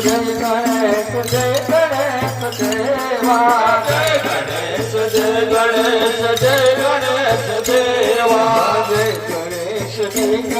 ગણેશ જય ગણેશ દેવા જય ગણેશ જય ગણેશ જય ગણેશ દેવા જય ગણેશ જય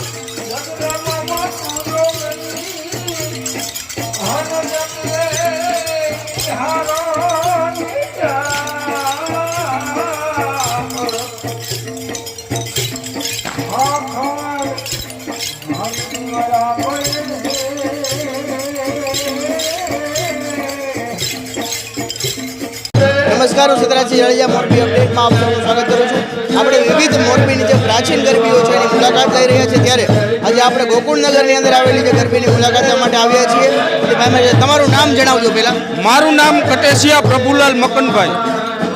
નમસ્કાર હું સિદ્ધરાજસિંહ જાડેજા મોરબી અપડેટમાં આપ સૌનું સ્વાગત કરું છું. આપણે વિવિધ મોરબીની જે પ્રાચીન ગરબીઓ છે એની મુલાકાત લઈ રહ્યા છીએ. ત્યારે આજે આપણે ગોકુળનગરની અંદર આવેલી જે ગરબીની મુલાકાત માટે આવ્યા છીએ. ભાઈ તમારું નામ જણાવજો પહેલાં. મારું નામ કટેશિયા પ્રભુલાલ મકનભાઈ.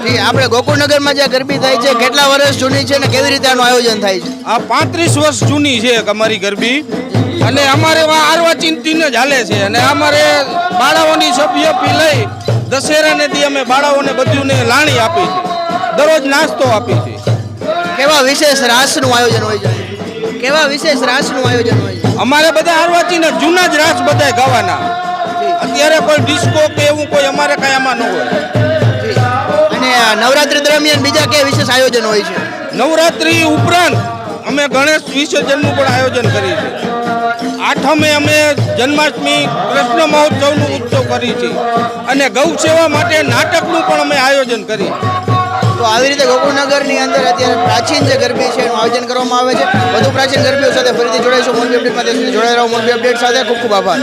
જી આપણે ગોકુળનગરમાં જે ગરબી થાય છે કેટલા વર્ષ જૂની છે અને કેવી રીતે આનું આયોજન થાય છે? આ પાંત્રીસ વર્ષ જૂની છે અમારી ગરબી. અને અમારે આરવા ચિંતીને જ હાલે છે. અને અમારે બાળાઓની સભ્ય પી લઈ દશેરાને દી અમે બાળાઓને બધીને લાણી આપી છે દરરોજ નાસ્તો આપી છે કેવા વિશેષ રાસનું આયોજન હોય છે? કેવા વિશેષ રાસનું આયોજન હોય છે? અમારે બધા આરવાચીને જૂના જ રાસ બધા ગાવાના. અત્યારે કોઈ ડિસ્કો કે એવું કોઈ અમારે કાંઈ આમાં ન હોય. અને નવરાત્રી દરમિયાન બીજા કયા વિશેષ આયોજન હોય છે? નવરાત્રી ઉપરાંત અમે ગણેશ વિસર્જનનું પણ આયોજન કરીએ છીએ. આઠમે અમે જન્માષ્ટમી, કૃષ્ણ મહોત્સવનું ઉત્સવ કરીએ છીએ અને ગૌ સેવા માટે નાટકનું પણ અમે આયોજન કરી. તો આવી રીતે ગોકુળનગરની અંદર અત્યારે પ્રાચીન જે ગરબી છે એનું આયોજન કરવામાં આવે છે. વધુ પ્રાચીન ગરબીઓ સાથે ફરીથી જોડાઈશું. મોરબી અપડેટમાં જોડાઈ રહો. મોરબી અપડેટ સાથે ખૂબ ખૂબ આભાર.